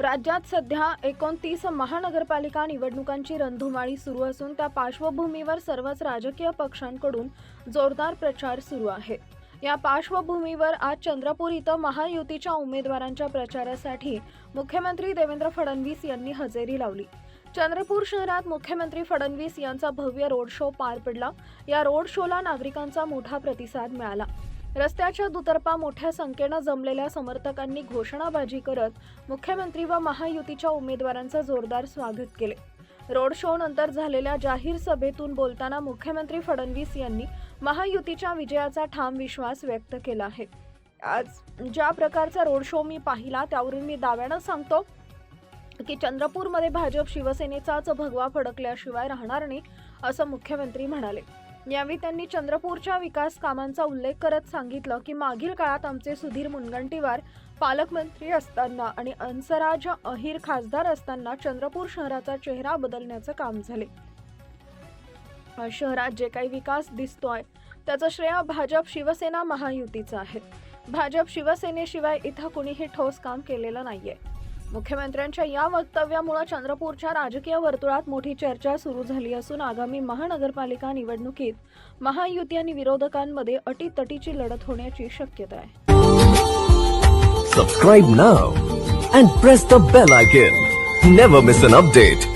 राज्यात सध्या एकोणतीस महानगरपालिका निवडणुकांची रणधुमाळी सुरू असून त्या पार्श्वभूमीवर सर्वच राजकीय पक्षांकडून जोरदार प्रचार सुरू आहे. या पार्श्वभूमीवर आज चंद्रपूर इथं महायुतीच्या उमेदवारांच्या प्रचारासाठी मुख्यमंत्री देवेंद्र फडणवीस यांनी हजेरी लावली. चंद्रपूर शहरात मुख्यमंत्री फडणवीस यांचा भव्य रोड शो पार पडला. या रोड शोला नागरिकांचा मोठा प्रतिसाद मिळाला. रस्त्याच्या दुतर्फा मोठ्या संख्येनं जमलेल्या समर्थकांनी घोषणाबाजी करत मुख्यमंत्री व महायुतीच्या उमेदवारांचं जोरदार स्वागत केले. रोड शो नंतर झालेल्या जाहीर सभेतून बोलताना मुख्यमंत्री फडणवीस यांनी महायुतीच्या विजयाचा ठाम विश्वास व्यक्त केला आहे. आज ज्या प्रकारचा रोड शो मी पाहिला त्यावरून मी दाव्यानं सांगतो की चंद्रपूरमध्ये भाजप शिवसेनेचाच भगवा फडकल्याशिवाय राहणार नाही असं मुख्यमंत्री म्हणाले. यावेळी त्यांनी चंद्रपूरच्या विकास कामांचा उल्लेख करत सांगितलं की मागील काळात आमचे सुधीर मुनगंटीवार पालकमंत्री असताना आणि अंसराज अहिर खासदार असताना चंद्रपूर शहराचा चेहरा बदलण्याचं काम झाले. शहरात जे काही विकास दिसतोय त्याचं श्रेय भाजप शिवसेना महायुतीचं आहे. भाजप शिवसेनेशिवाय इथं कुणीही ठोस काम केलेलं नाहीये. मुख्यमंत्र्यांच्या या वक्तव्यामुळे चंद्रपूरच्या राजकीय वर्तुळात मोठी चर्चा सुरू झाली असून आगामी महानगरपालिका निवडणुकीत महायुती आणि विरोधकांमध्ये अटीतटीची लढत होण्याची शक्यता आहे. Subscribe now and press the bell icon never miss an update